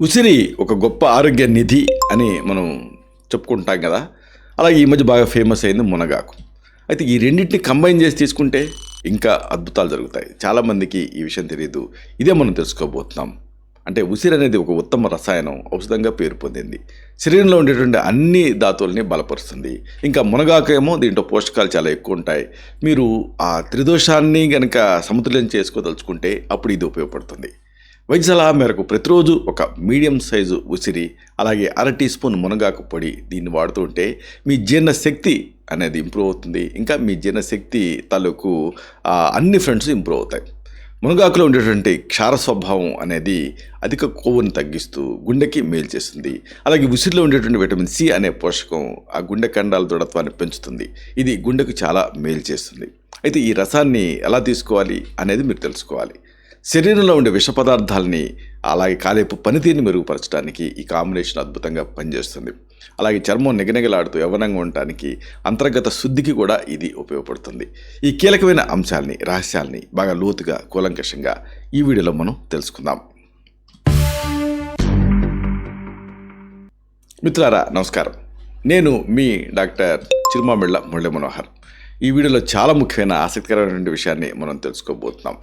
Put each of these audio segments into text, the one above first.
ఉసిరి ఒక గొప్ప ఆరోగ్య నిధి అని మనం చెప్పుకుంటాం కదా. అలాగే ఈ మధ్య బాగా ఫేమస్ అయింది మునగాకు. అయితే ఈ రెండింటిని కంబైన్ చేసి తీసుకుంటే ఇంకా అద్భుతాలు జరుగుతాయి. చాలామందికి ఈ విషయం తెలియదు ఇదే మనం తెలుసుకోబోతున్నాం. అంటే ఉసిరి అనేది ఒక ఉత్తమ రసాయనం ఔషధంగా పేరు పొందింది. శరీరంలో ఉండేటువంటి అన్ని ధాతువుల్ని బలపరుస్తుంది. ఇంకా మునగాకు ఏమో దీంట్లో పోషకాలు చాలా ఎక్కువ ఉంటాయి. మీరు ఆ త్రిదోషాన్ని కనుక సమతుల్యం చేసుకోదలుచుకుంటే అప్పుడు ఇది ఉపయోగపడుతుంది. వైద్య సలహా మేరకు ప్రతిరోజు ఒక మీడియం సైజు ఉసిరి అలాగే అర టీ స్పూన్ మునగాకు పొడి దీన్ని వాడుతూ ఉంటే మీ జీర్ణశక్తి అనేది ఇంప్రూవ్ అవుతుంది. ఇంకా మీ జీర్ణశక్తి తాలూకు ఆ, అన్ని ఫ్రెండ్స్ ఇంప్రూవ్ అవుతాయి. మునగాకులో ఉండేటువంటి క్షార స్వభావం అనేది అధిక కొవ్వును తగ్గిస్తూ గుండెకి మేలు చేస్తుంది. అలాగే ఉసిరిలో ఉండేటువంటి విటమిన్ సి అనే పోషకం ఆ గుండె కండాల దృఢత్వాన్ని పెంచుతుంది. ఇది గుండెకు చాలా మేలు చేస్తుంది. అయితే ఈ రసాన్ని ఎలా తీసుకోవాలి అనేది మీరు తెలుసుకోవాలి. శరీరంలో ఉండే విష పదార్థాలని అలాగే కాలేపు పనితీరుని మెరుగుపరచడానికి ఈ కాంబినేషన్ అద్భుతంగా పనిచేస్తుంది. అలాగే చర్మం నిగనిగలాడుతూ యవ్వనంగా ఉండటానికి అంతర్గత శుద్ధికి కూడా ఇది ఉపయోగపడుతుంది. ఈ కీలకమైన అంశాలని రహస్యాల్ని బాగా లోతుగా కూలంకషంగా ఈ వీడియోలో మనం తెలుసుకుందాం. మిత్రులారా నమస్కారం. నేను మీ డాక్టర్ చిరుమామిళ్ళ మురళి మనోహర్ ఈ వీడియోలో చాలా ముఖ్యమైన ఆసక్తికరమైనటువంటి విషయాన్ని మనం తెలుసుకోబోతున్నాం.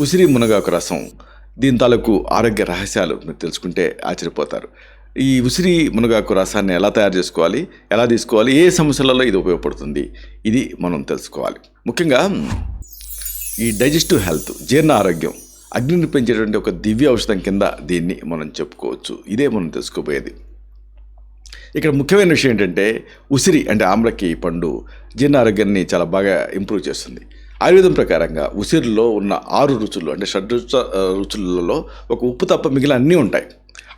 ఉసిరి మునగాకు రసం. దీని తాలూకు ఆరోగ్య రహస్యాలు మీరు తెలుసుకుంటే ఆశ్చర్యపోతారు. ఈ ఉసిరి మునగాకు రసాన్ని ఎలా తయారు చేసుకోవాలి? ఎలా తీసుకోవాలి? ఏ సమస్యలలో ఇది ఉపయోగపడుతుంది? ఇది మనం తెలుసుకోవాలి. ముఖ్యంగా ఈ డైజెస్టివ్ హెల్త్ జీర్ణ ఆరోగ్యం అగ్నిని పెంచేటువంటి ఒక దివ్య ఔషధం కింద దీన్ని మనం చెప్పుకోవచ్చు. ఇదే మనం తెలుసుకోబోయేది. ఇక్కడ ముఖ్యమైన విషయం ఏంటంటే ఉసిరి అంటే ఆమ్లకి పండు జీర్ణ ఆరోగ్యాన్ని చాలా బాగా ఇంప్రూవ్ చేస్తుంది. ఆయుర్వేదం ప్రకారంగా ఉసిరిలో ఉన్న ఆరు రుచులు అంటే షడ్ రుచులలో ఒక ఉప్పు తప్ప మిగిలిన అన్నీ ఉంటాయి.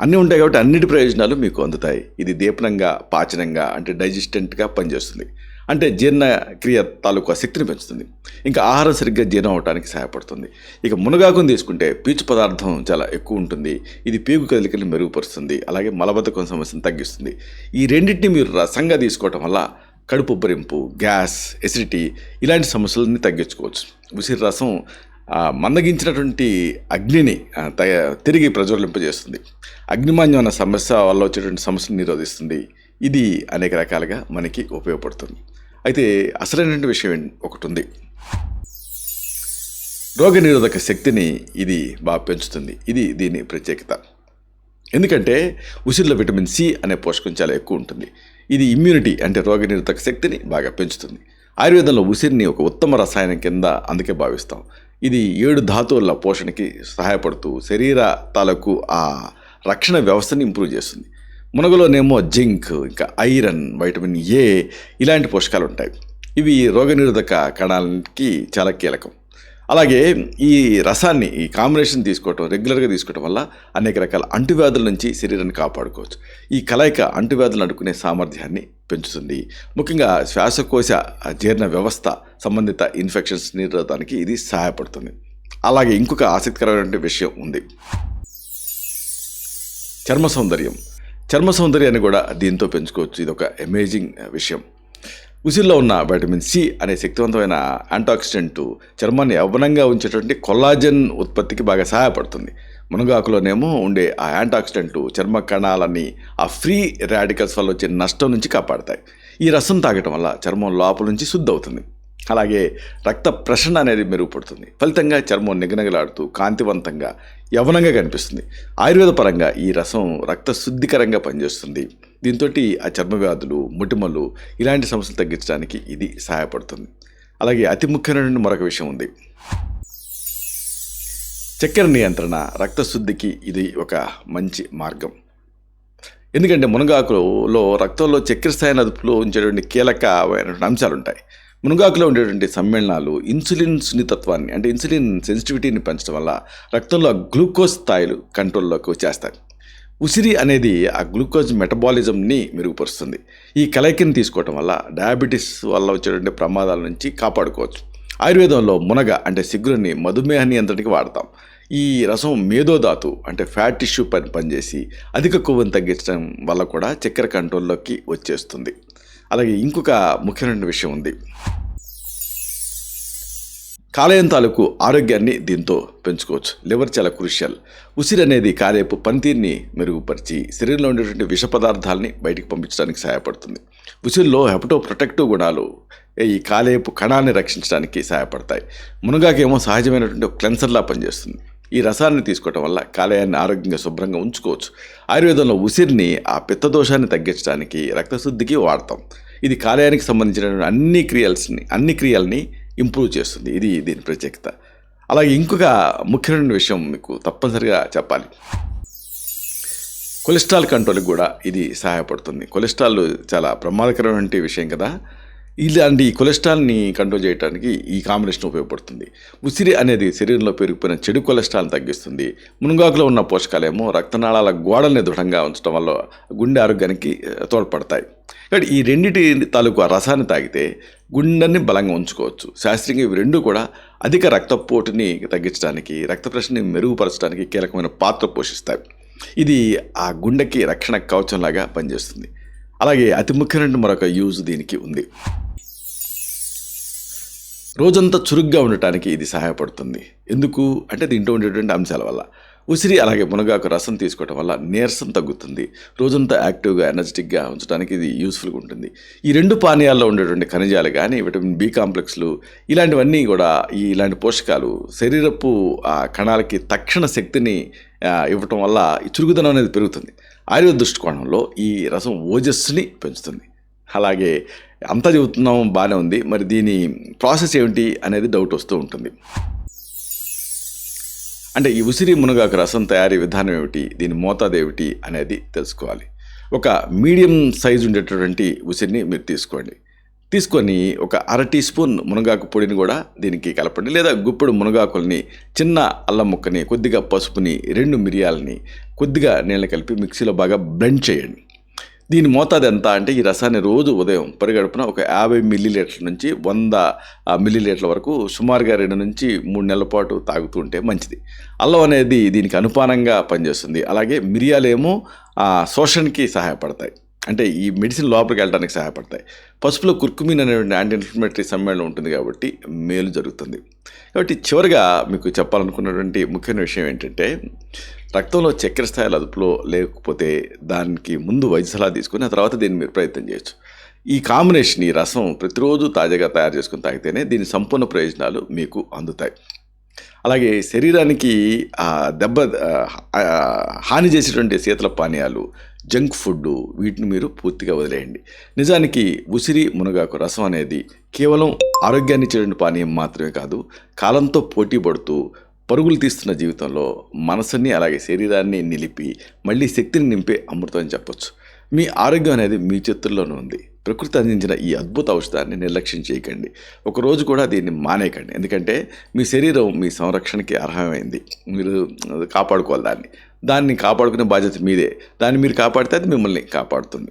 అన్నీ ఉంటాయి కాబట్టి అన్నిటి ప్రయోజనాలు మీకు అందుతాయి. ఇది దీపనంగా పాచనంగా అంటే డైజెస్టెంట్గా పనిచేస్తుంది. అంటే జీర్ణక్రియ తాలూకా శక్తిని పెంచుతుంది. ఇంకా ఆహారం సరిగ్గా జీర్ణం అవడానికి సహాయపడుతుంది. ఇక మునగాకును తీసుకుంటే పీచు పదార్థం చాలా ఎక్కువ ఉంటుంది. ఇది పీగు కదలికలు మెరుగుపరుస్తుంది. అలాగే మలబద్ధకం సమస్యను తగ్గిస్తుంది. ఈ రెండింటిని మీరు రసంగా తీసుకోవటం వల్ల కడుపు ఉబ్బరింపు గ్యాస్ ఎసిడిటీ ఇలాంటి సమస్యలని తగ్గించుకోవచ్చు. ఉసిరి రసం మందగించినటువంటి అగ్నిని తిరిగి ప్రజ్వలింపజేస్తుంది. అగ్నిమాన్యం అన్న సమస్య వల్ల వచ్చేటువంటి సమస్యను నిరోధిస్తుంది. ఇది అనేక రకాలుగా మనకి ఉపయోగపడుతుంది. అయితే అసలైనటువంటి విషయం ఒకటి ఉంది రోగనిరోధక శక్తిని ఇది బాగా పెంచుతుంది. ఇది దీని ప్రత్యేకత. ఎందుకంటే ఉసిరిలో విటమిన్ సి అనే పోషకం చాలా ఎక్కువ ఉంటుంది. ఇది ఇమ్యూనిటీ అంటే రోగనిరోధక శక్తిని బాగా పెంచుతుంది. ఆయుర్వేదంలో ఉసిరిని ఒక ఉత్తమ రసాయనం కింద అందుకే భావిస్తాం. ఇది ఏడు ధాతువుల పోషణకి సహాయపడుతూ శరీర తాలూకు ఆ రక్షణ వ్యవస్థని ఇంప్రూవ్ చేస్తుంది. మునగలోనేమో జింక్ ఇంకా ఐరన్ వైటమిన్ ఏ ఇలాంటి పోషకాలు ఉంటాయి. ఇవి రోగనిరోధక కణాలకి చాలా కీలకం. అలాగే ఈ రసాన్ని ఈ కాంబినేషన్ తీసుకోవటం రెగ్యులర్గా తీసుకోవటం వల్ల అనేక రకాల అంటువ్యాధుల నుంచి శరీరాన్ని కాపాడుకోవచ్చు. ఈ కలయిక అంటువ్యాధులను అడ్డుకునే సామర్థ్యాన్ని పెంచుతుంది. ముఖ్యంగా శ్వాసకోశ జీర్ణ వ్యవస్థ సంబంధిత ఇన్ఫెక్షన్స్ నిరోధానికి ఇది సహాయపడుతుంది. అలాగే ఇంకొక ఆసక్తికరమైన విషయం ఉంది. చర్మ సౌందర్యం. చర్మ సౌందర్యాన్ని కూడా దీంతో పెంచుకోవచ్చు. ఇది ఒక అమేజింగ్ విషయం. ఉసిరిలో ఉన్న వైటమిన్ సి అనే శక్తివంతమైన యాంటాక్సిడెంట్ చర్మాన్ని యవ్వనంగా ఉంచేటువంటి కొల్లాజన్ ఉత్పత్తికి బాగా సహాయపడుతుంది. మునగాకులోనేమో ఉండే ఆ యాంటాక్సిడెంట్ చర్మ కణాలని ఆ ఫ్రీ రాడికల్స్ వల్ల వచ్చే నష్టం నుంచి కాపాడతాయి. ఈ రసం తాగటం వల్ల చర్మం లోపల నుంచి శుద్ధి అవుతుంది. అలాగే రక్త ప్రసరణ అనేది మెరుగుపడుతుంది. ఫలితంగా చర్మం నిగనగలాడుతూ కాంతివంతంగా యవనంగా కనిపిస్తుంది. ఆయుర్వేద పరంగా ఈ రసం రక్త శుద్ధికరంగా పనిచేస్తుంది. దీంతో ఆ చర్మ వ్యాధులు ముటిమలు ఇలాంటి సమస్యలు తగ్గించడానికి ఇది సహాయపడుతుంది. అలాగే అతి ముఖ్యమైన మరొక విషయం ఉంది. చక్కెర నియంత్రణ రక్తశుద్ధికి ఇది ఒక మంచి మార్గం. ఎందుకంటే మునగాకులో రక్తంలో చక్కెర స్థాయిని అదుపులో ఉంచేటువంటి కీలకమైనటువంటి అంశాలు ఉంటాయి మునగాకులో ఉండేటువంటి సమ్మేళనాలు ఇన్సులిన్ సున్నితత్వాన్ని అంటే ఇన్సులిన్ సెన్సిటివిటీని పెంచడం వల్ల రక్తంలో గ్లూకోజ్ స్థాయిలు కంట్రోల్లోకి వచ్చేస్తాయి. ఉసిరి అనేది ఆ గ్లూకోజ్ మెటబాలిజంని మెరుగుపరుస్తుంది. ఈ కలయికని తీసుకోవటం వల్ల డయాబెటీస్ వల్ల వచ్చేటువంటి ప్రమాదాల నుంచి కాపాడుకోవచ్చు. ఆయుర్వేదంలో మునగ అంటే సిగ్గులని మధుమేహ నియంత్రణకి వాడతాం. ఈ రసం మేధోధాతు అంటే ఫ్యాట్ టిష్యూ పని పనిచేసి అధిక కొవ్వును తగ్గించడం వల్ల కూడా చక్కెర కంట్రోల్లోకి వచ్చేస్తుంది. అలాగే ఇంకొక ముఖ్యమైన విషయం ఉంది. కాలేయం తాలూకు ఆరోగ్యాన్ని దీంతో పెంచుకోవచ్చు. లివర్ చాలా క్రూషియల్. ఉసిరి అనేది కాలేపు పనితీరుని మెరుగుపరిచి శరీరంలో ఉండేటువంటి విష పదార్థాలని బయటికి పంపించడానికి సహాయపడుతుంది. ఉసిరిలో హెపటో ప్రొటెక్టివ్ గుణాలు ఈ కాలేపు కణాన్ని రక్షించడానికి సహాయపడతాయి. మునగాకేమో సహజమైనటువంటి క్లెన్సర్లా పనిచేస్తుంది. ఈ రసాన్ని తీసుకోవటం వల్ల కాలేయాన్ని ఆరోగ్యంగా శుభ్రంగా ఉంచుకోవచ్చు. ఆయుర్వేదంలో ఉసిరిని ఆ పిత్తదోషాన్ని తగ్గించడానికి రక్తశుద్ధికి వాడతాం. ఇది కాలేయానికి సంబంధించిన అన్ని క్రియల్స్ని అన్ని క్రియల్ని ఇంప్రూవ్ చేస్తుంది. ఇది దీని ప్రత్యేకత. అలాగే ఇంకొక ముఖ్యమైన విషయం మీకు తప్పనిసరిగా చెప్పాలి. కొలెస్ట్రాల్ కంట్రోల్కి కూడా ఇది సహాయపడుతుంది. కొలెస్ట్రాల్ చాలా ప్రమాదకరమైన విషయం కదా. ఇలాంటి కొలెస్ట్రాల్ని కంట్రోల్ చేయడానికి ఈ కాంబినేషన్ ఉపయోగపడుతుంది. ఉసిరి అనేది శరీరంలో పెరిగిపోయిన చెడు కొలెస్ట్రాల్ని తగ్గిస్తుంది. మునగాకులో ఉన్న పోషకాలేమో రక్తనాళాల గోడల్ని దృఢంగా ఉంచడం వల్ల గుండె ఆరోగ్యానికి తోడ్పడతాయి. కాబట్టి ఈ రెండింటి తాలూకు రసాన్ని తాగితే గుండెని బలంగా ఉంచుకోవచ్చు. శాస్త్రీయంగా ఇవి రెండు కూడా అధిక రక్తపోటుని తగ్గించడానికి రక్త ప్రశ్నని మెరుగుపరచడానికి కీలకమైన పాత్ర పోషిస్తాయి. ఇది ఆ గుండెకి రక్షణ కవచంలాగా పనిచేస్తుంది. అలాగే అతి ముఖ్యమైన మరొక యూజ్ దీనికి ఉంది. రోజంతా చురుగ్గా ఉండటానికి ఇది సహాయపడుతుంది. ఎందుకు? అంటే దీంట్లో ఉండేటువంటి అంశాల వల్ల. ఉసిరి అలాగే మునగాకు రసం తీసుకోవటం వల్ల నీరసం తగ్గుతుంది. రోజంతా యాక్టివ్గా ఎనర్జెటిక్గా ఉంచడానికి ఇది యూస్ఫుల్గా ఉంటుంది. ఈ రెండు పానీయాల్లో ఉండేటువంటి ఖనిజాలు కానీ విటమిన్ బి కాంప్లెక్స్లు ఇలాంటివన్నీ కూడా ఈ ఇలాంటి పోషకాలు శరీరపు కణాలకి తక్షణ శక్తిని ఇవ్వటం వల్ల చురుకుదనం అనేది పెరుగుతుంది. ఆయుర్వేద దృష్టికోణంలో ఈ రసం ఓజస్సుని పెంచుతుంది. అలాగే అంతా చెబుతున్నాం బాగానే ఉంది. మరి దీని ప్రాసెస్ ఏమిటి అనేది డౌట్ వస్తూ ఉంటుంది. అంటే ఈ ఉసిరి మునగాకు రసం తయారీ విధానం ఏమిటి? దీని మోతాదు ఏమిటి? అనేది తెలుసుకోవాలి. ఒక మీడియం సైజు ఉండేటటువంటి ఉసిరిని మీరు తీసుకోండి. తీసుకొని ఒక అర టీ స్పూన్ మునగాకు పొడిని కూడా దీనికి కలపండి. లేదా గుప్పెడు మునగాకుల్ని చిన్న అల్లం ముక్కని కొద్దిగా పసుపుని రెండు మిరియాలని కొద్దిగా నీళ్ళని కలిపి మిక్సీలో బాగా బ్లెండ్ చేయండి. దీని మోతాదు ఎంత అంటే ఈ రసాన్ని రోజు ఉదయం పరిగడుపున ఒక యాభై మిల్లీలీటర్ నుంచి వంద మిల్లీలీటర్ల వరకు సుమారుగా రెండు నుంచి మూడు నెలల పాటు తాగుతూ ఉంటే మంచిది. అల్లం అనేది దీనికి అనుపానంగా పనిచేస్తుంది. అలాగే మిరియాలేమో శోషణకి సహాయపడతాయి. అంటే ఈ మెడిసిన్ లోపలికి వెళ్ళడానికి సహాయపడతాయి. పసుపులో కుర్కుమిన్ అనేటువంటి యాంటీ ఇన్ఫ్లమేటరీ సమ్మేళనం ఉంటుంది కాబట్టి మేలు జరుగుతుంది. కాబట్టి చివరిగా మీకు చెప్పాలనుకున్నటువంటి ముఖ్యమైన విషయం ఏంటంటే రక్తంలో చక్కెర స్థాయిలు అదుపులో లేకపోతే దానికి ముందు వైద్య సలహా తీసుకుని ఆ తర్వాత దీన్ని మీరు ప్రయత్నం చేయొచ్చు. ఈ కాంబినేషన్ ఈ రసం ప్రతిరోజు తాజాగా తయారు చేసుకుని తాగితేనే దీని సంపూర్ణ ప్రయోజనాలు మీకు అందుతాయి. అలాగే శరీరానికి దెబ్బ హాని చేసేటువంటి శీతల పానీయాలు జంక్ ఫుడ్ వీటిని మీరు పూర్తిగా వదిలేయండి. నిజానికి ఉసిరి మునగాకు రసం అనేది కేవలం ఆరోగ్యాన్ని ఇచ్చేటువంటి పానీయం మాత్రమే కాదు కాలంతో పోటీ పడుతూ పరుగులు తీస్తున్న జీవితంలో మనసుని అలాగే శరీరాన్ని నిలిపి మళ్ళీ శక్తిని నింపే అమృతం అని చెప్పొచ్చు. మీ ఆరోగ్యం అనేది మీ చేతుల్లోనే ఉంది. ప్రకృతి అందించిన ఈ అద్భుత ఔషధాన్ని నిర్లక్ష్యం చేయకండి. ఒక రోజు కూడా దీన్ని మానేయకండి. ఎందుకంటే మీ శరీరం మీ సంరక్షణకి అర్హమైంది. మీరు కాపాడుకోవాలి దాన్ని. దాన్ని కాపాడుకునే బాధ్యత మీదే. దాన్ని మీరు కాపాడితే అది మిమ్మల్ని కాపాడుతుంది.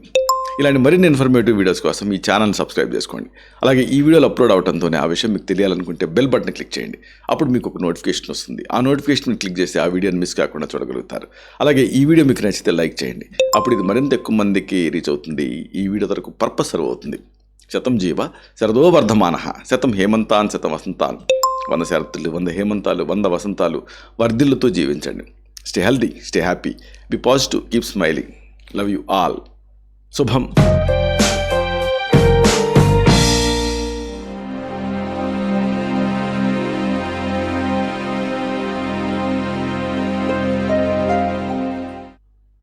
ఇలాంటి మరిన్ని ఇన్ఫర్మేటివ్ వీడియోస్ కోసం ఈ ఛానల్ సబ్స్క్రైబ్ చేసుకోండి. అలాగే ఈ వీడియోలు అప్లోడ్ అవడంతోనే ఆ విషయం మీకు తెలియాలనుకుంటే బెల్ బటన్ క్లిక్ చేయండి. అప్పుడు మీకు ఒక నోటిఫికేషన్ వస్తుంది. ఆ నోటిఫికేషన్ క్లిక్ చేసి ఆ వీడియోని మిస్ కాకుండా చూడగలుగుతారు. అలాగే ఈ వీడియో మీకు నచ్చితే లైక్ చేయండి. అప్పుడు ఇది మరింత ఎక్కువ మందికి రీచ్ అవుతుంది. ఈ వీడియో వరకు పర్పస్ సర్వ్ అవుతుంది. శతం జీవ శరదో వర్ధమాన. శతం హేమంతాన్ శతం వసంతాన్. వంద శరత్తులు వంద హేమంతాలు వంద వసంతాలు. వర్ధిల్లుతో జీవించండి. Stay healthy stay happy be positive keep smiling love you all శుభం